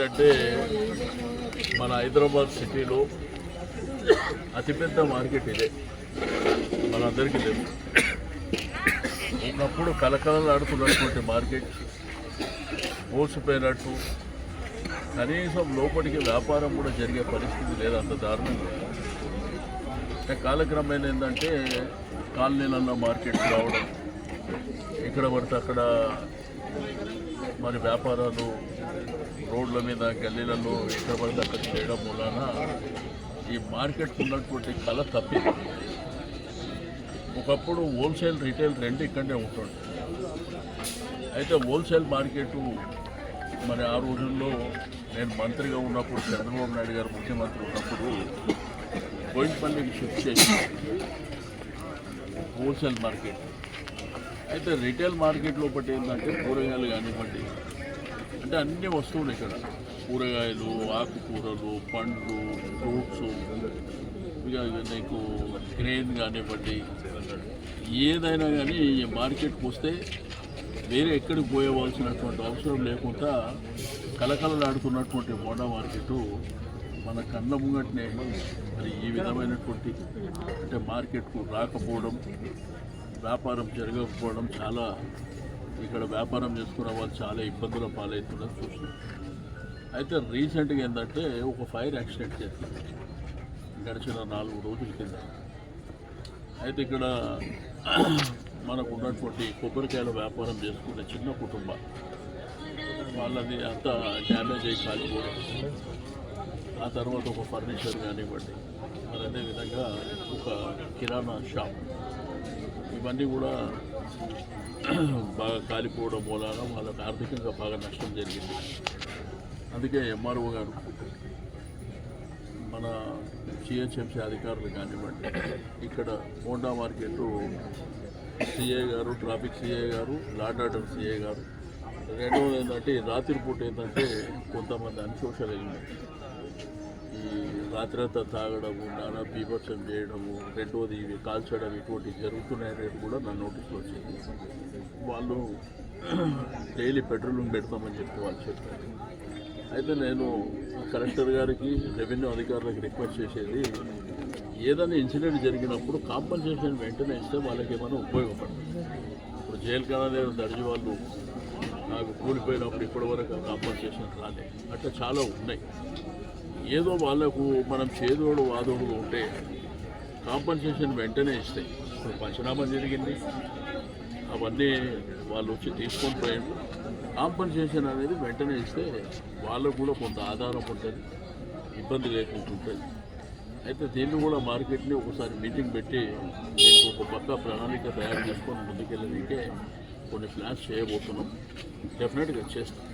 అంటే మన హైదరాబాద్ సిటీలో అతిపెద్ద మార్కెట్ ఇదే. మనందరికీ తెలుసు. ఒకప్పుడు కలకలలాడుతున్నటువంటి మార్కెట్ మోసిపోయినట్టు కనీసం లోపలికి వ్యాపారం కూడా జరిగే పరిస్థితి లేదు అంత దారుణంగా. అంటే కాలక్రమేణా ఏంటంటే కాలనీలన్న మార్కెట్ రావడం ఇక్కడ పడితే అక్కడ మరి వ్యాపారాలు రోడ్ల మీద గల్లీలలో ఎక్కడ పడితే అక్కడ చేయడం మూలాన ఈ మార్కెట్ ఉన్నటువంటి కళ తప్పింది. ఒకప్పుడు హోల్సేల్ రీటైల్ రెండు ఇక్కడనే ఉంటుంది అయితే హోల్సేల్ మార్కెట్ మరి ఆ రోజుల్లో నేను మంత్రిగా ఉన్నప్పుడు చంద్రబాబు నాయుడు గారు ముఖ్యమంత్రి ఉన్నప్పుడు బోయినపల్లికి షిఫ్ట్ చేసి హోల్సేల్ మార్కెట్ అయితే రిటైల్ మార్కెట్ లోపల ఏంటంటే కూరగాయలు కానివ్వండి అంటే అన్ని వస్తువులు ఇక్కడ. కూరగాయలు ఆకుకూరలు పండ్లు ఫ్రూట్స్ ఇక నీకు గ్రెయిన్ కానివ్వండి ఏదైనా కానీ ఈ మార్కెట్కి వస్తే వేరే ఎక్కడికి పోయవలసినటువంటి అవసరం లేకుండా కలకలలాడుతున్నటువంటి మోడా మార్కెట్ మన కన్న ముంగట్నే మరి ఈ విధమైనటువంటి అంటే మార్కెట్కు రాకపోవడం వ్యాపారం జరగకపోవడం చాలా ఇక్కడ వ్యాపారం చేసుకున్న వాళ్ళు చాలా ఇబ్బందుల పాలవుతున్నారు చూస్తున్నాం అయితే రీసెంట్గా ఏంటంటే ఒక ఫైర్ యాక్సిడెంట్ చేస్తుంది గడిచిన నాలుగు రోజుల కింద. అయితే ఇక్కడ మనకు ఉన్నటువంటి కొబ్బరికాయల వ్యాపారం చేసుకునే చిన్న కుటుంబం. వాళ్ళది అంత డ్యామేజ్ అయ్యి కాలిపోవడం. ఆ తర్వాత ఒక ఫర్నిచర్ కానివ్వండి మరి అదేవిధంగా ఒక కిరాణా షాప్. ఇవన్నీ కూడా బాగా కాలిపోవడం మూలాన వాళ్ళకి ఆర్థికంగా బాగా నష్టం జరిగింది. అందుకే ఎంఆర్ఓ గారు మన జిహెచ్ఎంసీ అధికారులు కానివ్వండి ఇక్కడ హోండా మార్కెట్ సిఏ గారు ట్రాఫిక్ సిఏ గారు లాడ్ ఆర్డర్ సిఏ గారు. రెండవది ఏంటంటే రాత్రిపూట ఏంటంటే కొంతమంది అన్సోషల్ ఎలిమెంట్స్ రాత్రంతా తాగడము నానా బీభత్సం చేయడము రెండోది ఇవి కాల్చడం ఇటువంటివి జరుగుతున్నాయనేది కూడా నా నోటీస్లో వచ్చింది. వాళ్ళు డైలీ పెట్రోలింగ్ పెడతామని చెప్పి వాళ్ళు చెప్పారు. అయితే నేను కలెక్టర్ గారికి రెవెన్యూ అధికారులకు రిక్వెస్ట్ చేసేది ఏదైనా ఇన్సిడెంట్ జరిగినప్పుడు కాంపన్సేషన్ వెంటనే ఇస్తే వాళ్ళకి ఏమైనా ఉపయోగపడుతుంది ఇప్పుడు జైలు కాలనీ దర్జీ వాళ్ళు నాకు కూలిపోయినప్పుడు ఇప్పటివరకు కాంపన్సేషన్ రాలే. అట్లా చాలా ఉన్నాయి. ఏదో వాళ్ళకు మనం చేదోడు వాదోడు ఉంటే కాంపన్సేషన్ వెంటనే ఇస్తాయి. ఇప్పుడు పంచనామా జరిగింది. అవన్నీ వాళ్ళు వచ్చి తీసుకొని పోయారు. కాంపన్సేషన్ అనేది వెంటనే ఇస్తే వాళ్ళకు కూడా కొంత ఆధారం ఉంటుంది. ఇబ్బంది లేకుండా ఉంటుంది. అయితే దీన్ని కూడా మార్కెట్ని ఒకసారి మీటింగ్ పెట్టి దీనికి ఒక పక్క ప్రణాళిక తయారు చేసుకొని ముందుకెళ్ళడానికి కొన్ని ప్లాన్స్ చేయబోతున్నాం. డెఫినెట్గా చేస్తాం.